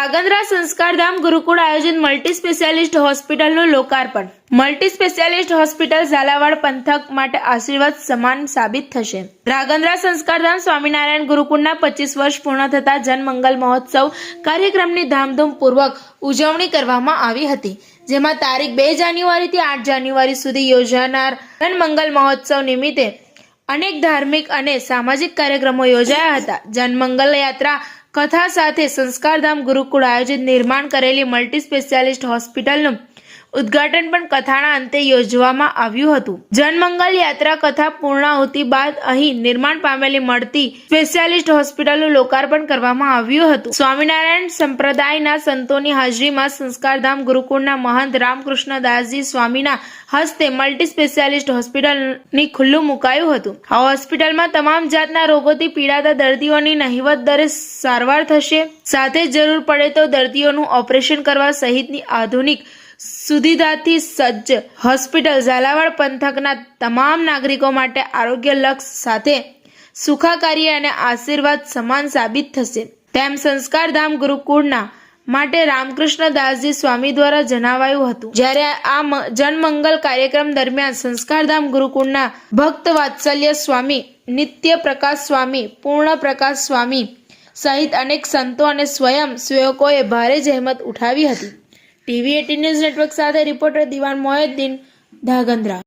ધ્રાંગધ્રા સંસ્કારધામ ગુરુકુળ આયોજિત multi specialist હોસ્પિટલનું લોકાર્પણ. મલ્ટી સ્પેશિયાલિસ્ટ હોસ્પિટલ ઝાલાવાડ પંથક માટે આશીર્વાદ સમાન સાબિત થશે. ધ્રાગંદ્રા સંસ્કારધામ સ્વામિનારાયણ ગુરુકુળના પચીસ વર્ષ પૂર્ણ થતા જનમંગલ મહોત્સવ કાર્યક્રમની ધામધૂમપૂર્વક ઉજવણી કરવામાં આવી હતી, જેમાં તારીખ બે જાન્યુઆરીથી આઠ જાન્યુઆરી સુધી યોજાનાર જનમંગલ મહોત્સવ નિમિત્તે અનેક ધાર્મિક અને સામાજિક કાર્યક્રમો યોજાયા હતા. જનમંગલ યાત્રા કથા સાથે સંસ્કારધામ ગુરુકુળ આયોજિત નિર્માણ કરેલી મલ્ટી સ્પેશિયાલિસ્ટ હોસ્પિટલનું ઉદ્ઘાટન પણ કથાના અંતે યોજવામાં આવ્યું હતું. જનમંગલ યાત્રા કથા પૂર્ણાહુતિ બાદ અહીં નિર્માણ પામેલી મળતી સ્પેશિયાલિસ્ટ હોસ્પિટલનું લોકાર્પણ કરવામાં આવ્યું હતું. સ્વામિનારાયણ સંપ્રદાયના સંતોની હાજરીમાં સંસ્કારધામ ગુરુકુળના મહંત રામકૃષ્ણ દાસજી સ્વામીના હસ્તે મલ્ટી સ્પેશિયાલિસ્ટ હોસ્પિટલની ખુલ્લું મુકાયું હતું. આ હોસ્પિટલમાં તમામ જાતના રોગોથી પીડાતા દર્દીઓની નહિવત દરે સારવાર થશે. સાથે જરૂર પડે તો દર્દીઓનું ઓપરેશન કરવા સહિતની આધુનિક સુવિધાથી સજ્જ હોસ્પિટલ ઝાલાવાડ પંથકના તમામ નાગરિકો માટે આરોગ્ય લક્ષ સાથે સુખાકારી અને આશીર્વાદ સમાન સાબિત થશે. તેમ સંસ્કારધામ ગુરુકુળના માટે રામકૃષ્ણ દાસજી સ્વામી દ્વારા જણાવાયું હતું. જ્યારે આ જનમંગલ કાર્યક્રમ દરમિયાન સંસ્કારધામ ગુરુકુળના ભક્ત વાત્સલ્ય સ્વામી, નિત્ય પ્રકાશ સ્વામી, પૂર્ણ પ્રકાશ સ્વામી સહિત અનેક સંતો અને સ્વયં સેવકોએ ભારે જહેમત ઉઠાવી હતી. ટીવી એટીન ન્યૂઝ નેટવર્ક સાથે રિપોર્ટર દિવાન મોહિદ્દીન ધાગંદ્રા